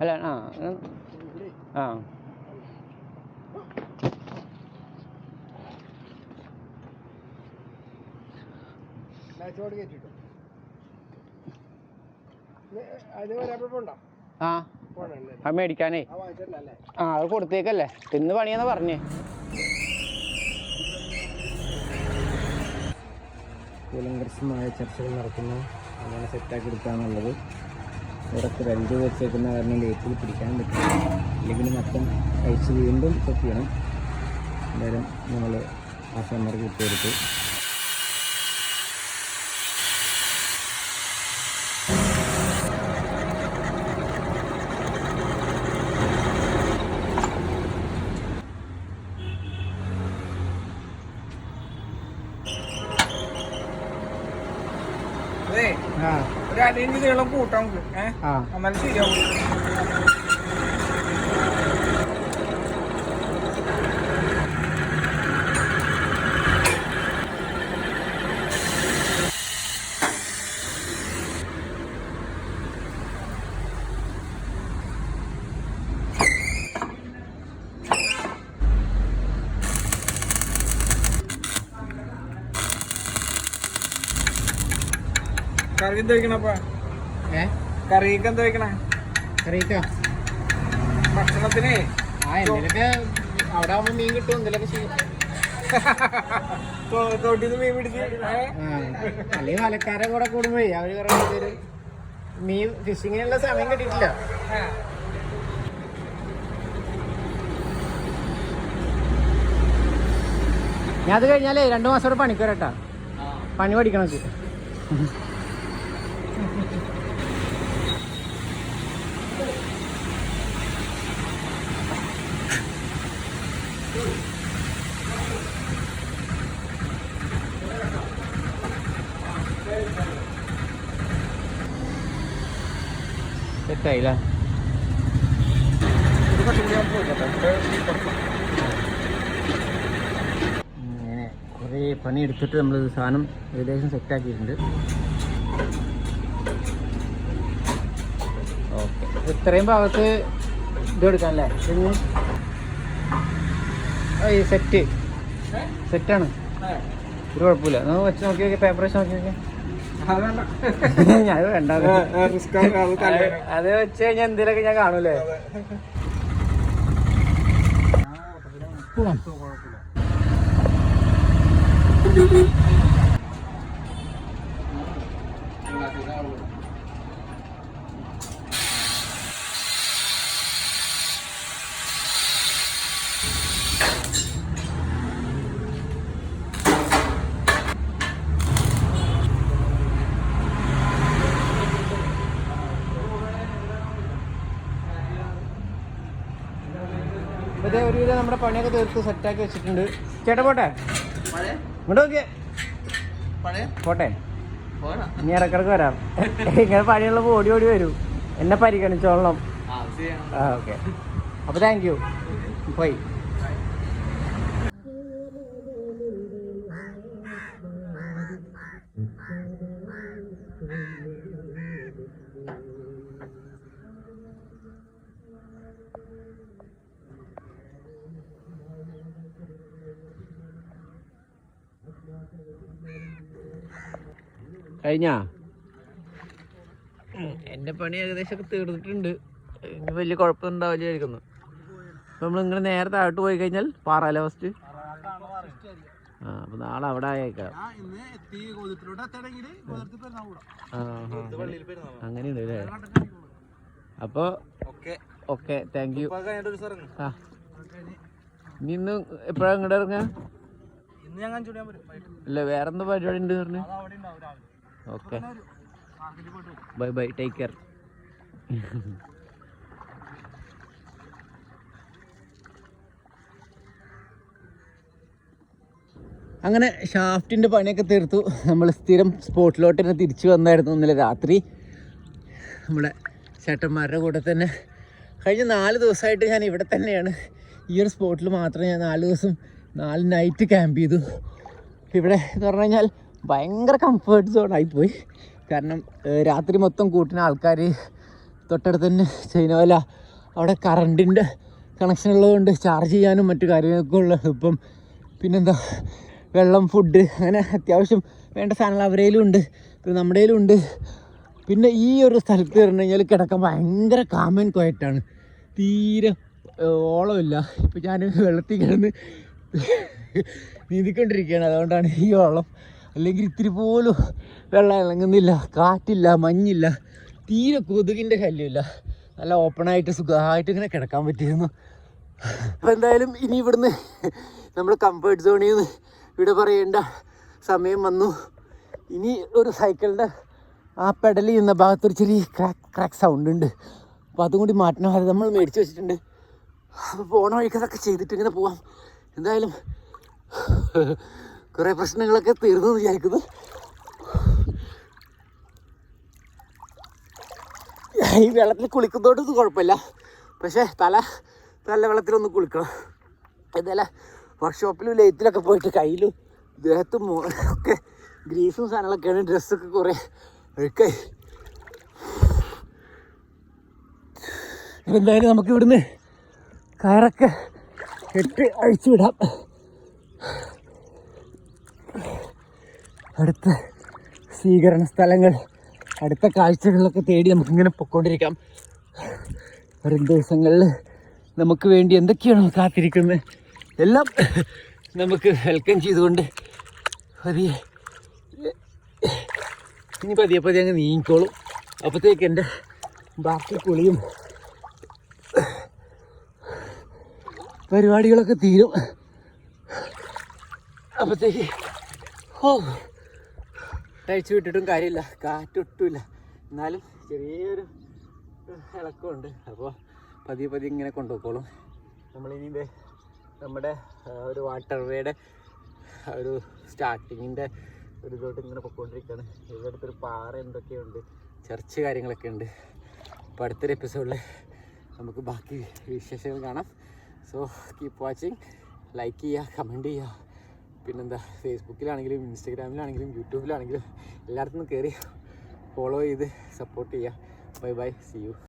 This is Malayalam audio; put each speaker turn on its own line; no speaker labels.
അല്ല ആ ആ. ആ. അത് മേടിക്കാനേ.
ആ
അത് കൊടുത്തേക്കല്ലേ. തിന്ന് പണിയെന്ന് പറഞ്ഞേ. കൂലങ്കർശമായ ചർച്ചകൾ നടക്കുന്നു. അങ്ങനെ സെറ്റാക്കി എടുക്കാന്നുള്ളത്. ഇവിടത്തെ രണ്ട് വെച്ചേക്കുന്ന കാരണം ലേറ്റിൽ പിടിക്കാൻ പറ്റില്ല. അല്ലെങ്കിൽ മൊത്തം കഴിച്ച് വീണ്ടും സെറ്റ് ചെയ്യണം. എന്തായാലും നമ്മൾ ആശാന്മാർക്ക് വിട്ടുകൊടുത്തു ആ
ഒരു അടിയഞ്ച് നീളം കൂട്ടാം നമുക്ക് ഏഹ് എന്നാലും ശരിയാവും കറി എന്ത് വെക്കണപ്പാ
ഏ?
കറിക്ക് എന്ത് വെക്കണേ?
അറിയിക്കാം
ഭക്ഷണത്തിന്?
ആ അവിടെ മീൻ കിട്ടും എന്തെങ്കിലുമൊക്കെ ചെയ്യും.
തോട്ടിന്ന് മീൻ പിടിച്ച്? ഏ?
അല്ലെങ്കിൽ മലക്കാരെ കൂടെ കൂടുമ്പോഴേ അവർ പറയുന്നത് പേര് മീൻ ഫിഷിങ്ങിനുള്ള സമയം
കിട്ടിട്ടില്ല.
ഞാൻ അത് കഴിഞ്ഞാലേ രണ്ടു മാസം കൂടെ പണിക്കൂരട്ടാ പണി പഠിക്കണം സെറ്റായില്ലേ. അങ്ങനെ കുറേ പണി എടുത്തിട്ട് നമ്മൾ സാധനം ഏകദേശം സെറ്റാക്കിയിട്ടുണ്ട് ഓക്കെ ഇത്രയും ഭാഗത്ത് ഇത് എടുക്കാം അല്ലേ സെറ്റ് സെറ്റാണ്. ഒരു കുഴപ്പമില്ല വെച്ച് നോക്കി നോക്കി പേപ്പർ വെച്ച് നോക്കി നോക്കി
അത് വേണ്ട.
ഞാൻ വേണ്ട.
അത്
വെച്ച് കഴിഞ്ഞാൽ എന്തെങ്കിലുമൊക്കെ ഞാൻ കാണൂലേ പോവാം ഇതേ ഒരുവിധം നമ്മുടെ പണിയൊക്കെ തീർത്ത് സെറ്റാക്കി വെച്ചിട്ടുണ്ട്. ചേട്ടാ പോട്ടെ? ഇങ്ങോട്ട് നോക്കിയേ. പോട്ടെ. ഇനി ഇടക്കിടക്ക് വരാം. ഇങ്ങനെ പണിയുള്ളപ്പോൾ ഓടി ഓടി വരൂ. എന്നെ പരിഗണിച്ചോളണം. ആ ഓക്കെ. അപ്പോൾ താങ്ക് യു പോയി. കഴിഞ്ഞാ? എന്റെ പണി ഏകദേശം ഒക്കെ തീർന്നിട്ടുണ്ട്. ഇനി വലിയ കുഴപ്പമൊന്നും ഉണ്ടാവില്ലായിരിക്കുന്നു അപ്പൊ നമ്മൾ ഇങ്ങനെ നേരെ താഴോട്ട് പോയി കഴിഞ്ഞാൽ പാറാല ഫസ്റ്റ് ആ അപ്പം നാളെ അവിടെ ആയേക്കാം. അങ്ങനെയുണ്ട് അല്ലേ അപ്പോൾ
ഓക്കെ.
ഓക്കെ താങ്ക് യു ആ. ഇനി ഇന്ന് എപ്പോഴാണ് ഇങ്ങോട്ട് ഇറങ്ങാ?
ഇന്ന് ഞാൻ വൈകിട്ട്.
ഇല്ല വേറെന്താ പരിപാടി ഉണ്ട് പറഞ്ഞു? Okay. Bye bye take care അങ്ങനെ ഷാഫ്റ്റിന്റെ പണിയൊക്കെ തീർത്തു. നമ്മൾ സ്ഥിരം സ്പോട്ടിലോട്ട് തന്നെ തിരിച്ചു വന്നായിരുന്നു ഇന്നലെ രാത്രി. നമ്മുടെ ചേട്ടന്മാരുടെ കൂടെ തന്നെ കഴിഞ്ഞ നാല് ദിവസമായിട്ട് ഞാൻ ഇവിടെ തന്നെയാണ്. ഈ ഒരു സ്പോട്ടിൽ മാത്രമേ ഞാൻ നാല് ദിവസം നാല് നൈറ്റ് ക്യാമ്പ് ചെയ്തു. ഇവിടെ എന്ന് പറഞ്ഞു കഴിഞ്ഞാൽ ഭയങ്കര കംഫേർട്ട് സോണായിപ്പോയി കാരണം രാത്രി മൊത്തം കൂട്ടിന് ആൾക്കാർ തൊട്ടടുത്ത് തന്നെ ചൈനവല അവിടെ കറണ്ടിന്റെ കണക്ഷൻ ഉള്ളതുകൊണ്ട് ചാർജ് ചെയ്യാനും മറ്റു കാര്യങ്ങൾക്കും ഉള്ള എളുപ്പം പിന്നെന്താ വെള്ളം ഫുഡ് അങ്ങനെ അത്യാവശ്യം വേണ്ട സാധനങ്ങൾ അവരേലും ഉണ്ട് പിന്നെ നമ്മുടെ ഉണ്ട്. പിന്നെ ഈ ഒരു സ്ഥലത്ത് പറഞ്ഞു കഴിഞ്ഞാൽ കിടക്കാൻ ഭയങ്കര കാമൻ ക്വയറ്റാണ് തീരെ ഓളമില്ല. ഇപ്പം ഞാൻ വെള്ളത്തിൽ കിടന്ന് നീന്തിക്കൊണ്ടിരിക്കുകയാണ്. അതുകൊണ്ടാണ് ഈ വെള്ളം അല്ലെങ്കിൽ ഇത്തിരി പോലും വെള്ളം ഇളങ്ങുന്നില്ല കാറ്റില്ല മഞ്ഞില്ല തീരെ കൊതുകിന്റെ ശല്യമില്ല. നല്ല ഓപ്പണായിട്ട് സുഖമായിട്ട് ഇങ്ങനെ കിടക്കാൻ പറ്റിയിരുന്നു. അപ്പോൾ എന്തായാലും ഇനി ഇവിടുന്ന് നമ്മൾ കംഫേർട്ട് സോണിൽ നിന്ന് ഇവിടെ പറയേണ്ട സമയം വന്നു. ഇനി ഒരു സൈക്കിളിന്റെ ആ പെഡൽ ചെയ്യുന്ന ഭാഗത്തൊരു ചെറിയ ക്രാക്ക് ക്രാക്ക് സൗണ്ട് ഉണ്ട്. അപ്പോൾ അതും കൂടി മാറ്റണം. അത് നമ്മൾ മേടിച്ച് വെച്ചിട്ടുണ്ട്. പോണ വഴിക്ക് അതൊക്കെ ചെയ്തിട്ട് ഇങ്ങനെ പോവാം. എന്തായാലും കുറേ പ്രശ്നങ്ങളൊക്കെ തീർന്നു വിചാരിക്കുന്നു. ഈ വെള്ളത്തിൽ കുളിക്കുന്നതോടൊന്നും കുഴപ്പമില്ല. പക്ഷേ തല നല്ല വെള്ളത്തിലൊന്ന് കുളിക്കണം. എന്തായാലും വർക്ക്ഷോപ്പിലും ലേത്തിലൊക്കെ പോയിട്ട് കയ്യിലും ദേഹത്തും ഒക്കെ ഗ്രീസും സാധനങ്ങളൊക്കെയാണ് ഡ്രസ്സൊക്കെ കുറേ അഴുക്കായി എന്തായാലും നമുക്ക് ഇവിടുന്ന് കയറൊക്കെ കെട്ടി അഴിച്ചു വിടാം അടുത്ത സ്വീകരണ സ്ഥലങ്ങൾ അടുത്ത കാഴ്ചകളിലൊക്കെ തേടി നമുക്കിങ്ങനെ പൊയ്ക്കൊണ്ടിരിക്കാം. വരും ദിവസങ്ങളിൽ നമുക്ക് വേണ്ടി എന്തൊക്കെയാണ് കാത്തിരിക്കുന്നത് എല്ലാം നമുക്ക് വെൽക്കം ചെയ്തുകൊണ്ട് പതിയെ ഇനി പതിയെ പതിയെ അങ്ങ് നീങ്ങിക്കോളും. അപ്പോഴത്തേക്ക് എന്റെ ബാക്കി കുളിയും പരിപാടികളൊക്കെ തീരും. അപ്പോഴത്തേക്ക് ഓ കഴിച്ചു വിട്ടിട്ടും കാര്യമില്ല കാറ്റൊട്ടുമില്ല. എന്നാലും ചെറിയൊരു ഇളക്കമുണ്ട്. അപ്പോൾ പതിയെ പതിയെ ഇങ്ങനെ കൊണ്ടുപോയിക്കോളും. നമ്മളിനി നമ്മുടെ ഒരു വാട്ടർ വേയുടെ ഒരു സ്റ്റാർട്ടിങ്ങിന്റെ ഒരു ഇതോട്ട് ഇങ്ങനെ പൊയ്ക്കൊണ്ടിരിക്കുകയാണ് ഇവിടെ അടുത്തൊരു പാറ എന്തൊക്കെയുണ്ട്? ചർച്ച് കാര്യങ്ങളൊക്കെ ഉണ്ട് അപ്പോൾ അടുത്തൊരു എപ്പിസോഡിൽ നമുക്ക് ബാക്കി വിശേഷങ്ങൾ കാണാം. സോ കീപ്പ് വാച്ചിങ് ലൈക്ക് ചെയ്യുക കമന്റ് ചെയ്യുക. പിന്നെന്താ ഫേസ്ബുക്കിലാണെങ്കിലും ഇൻസ്റ്റഗ്രാമിലാണെങ്കിലും യൂട്യൂബിലാണെങ്കിലും എല്ലായിടത്തും കയറി ഫോളോ ചെയ്ത് സപ്പോർട്ട് ചെയ്യുക. Bye bye C U